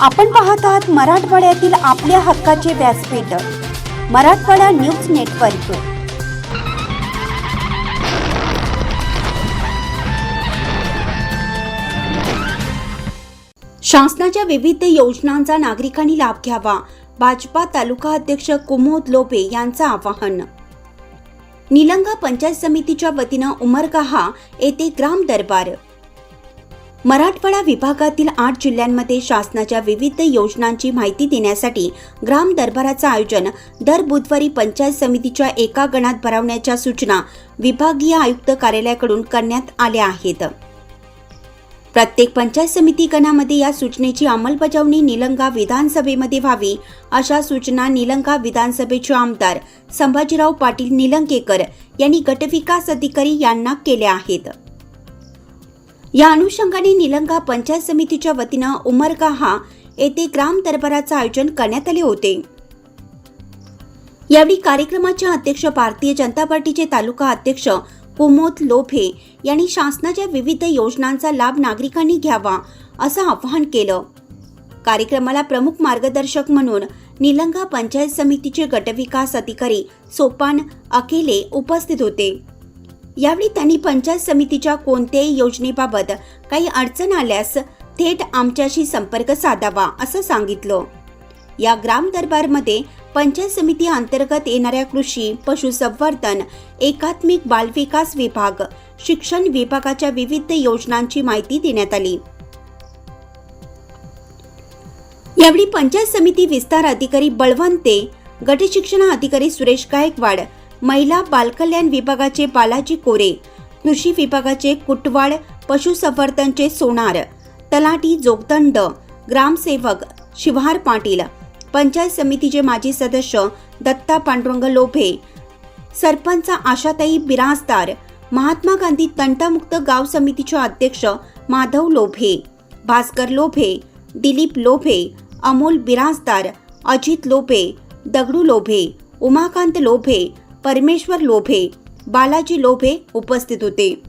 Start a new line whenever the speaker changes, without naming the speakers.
आपण पाहत आहात मराठवाड्यातील आपल्या हक्काचे व्यासपीठ मराठवाडा न्यूज नेटवर्क. शासनाच्या विविध योजनांचा नागरिकांनी लाभ घ्यावा भाजपा तालुका अध्यक्ष कुमोद लोबे यांचं आवाहन. निलंगा पंचायत समितीच्या वतीनं उमरगाहा येथे ग्राम दरबार. मराठवाडा विभागातील आठ जिल्ह्यांमध्ये शासनाच्या विविध योजनांची माहिती देण्यासाठी ग्राम दरबाराचं आयोजन दर बुधवारी पंचायत समितीच्या एका गणात भरवण्याच्या सूचना विभागीय आयुक्त कार्यालयाकडून करण्यात आल्या आहेत. प्रत्येक पंचायत समिती गणामध्ये या सूचनेची अंमलबजावणी निलंगा विधानसभेमध्ये व्हावी अशा सूचना निलंगा विधानसभेचे आमदार संभाजीराव पाटील निलंगेकर यांनी गटविकास अधिकारी यांना केल्या आहेत. या अनुषंगाने निलंगा पंचायत समितीच्या वतीनं उमरगाहा येथे ग्राम दरबाराचं आयोजन करण्यात आले होते. यावेळी कार्यक्रमाच्या अध्यक्ष भारतीय जनता पार्टीचे तालुका अध्यक्ष कुमोद लोभे यांनी शासनाच्या विविध योजनांचा लाभ नागरिकांनी घ्यावा असं आवाहन केलं. कार्यक्रमाला प्रमुख मार्गदर्शक म्हणून निलंगा पंचायत समितीचे गटविकास अधिकारी सोपान अकेले उपस्थित होते. यावेळी त्यांनी पंचायत समितीच्या कोणत्याही योजनेबाबत काही अडचण आल्यास थेट आमच्याशी संपर्क साधावा असं सांगितलं. या ग्राम दरबारमध्ये पंचायत समिती अंतर्गत येणाऱ्या कृषी पशुसंवर्धन एकात्मिक बालविकास विभाग शिक्षण विभागाच्या विविध योजनांची माहिती देण्यात आली. यावेळी पंचायत समिती विस्तार अधिकारी बळवंते गटशिक्षण अधिकारी सुरेश गायकवाड महिला बालकल्याण विभागाचे बालाजी कोरे कृषी विभागाचे कुटवाड पशुसंवर्धनचे सोनार तलाठी जोगदंड ग्रामसेवक शिवहार पाटील पंचायत समितीचे माजी सदस्य दत्ता पांडुरंग लोभे सरपंच आशाताई बिराजदार महात्मा गांधी तंटामुक्त गाव समितीचे अध्यक्ष माधव लोभे भास्कर लोभे दिलीप लोभे अमोल बिराजदार अजित लोभे दगडू लोभे उमाकांत लोभे परमेश्वर लोभे बालाजी लोभे उपस्थित होते.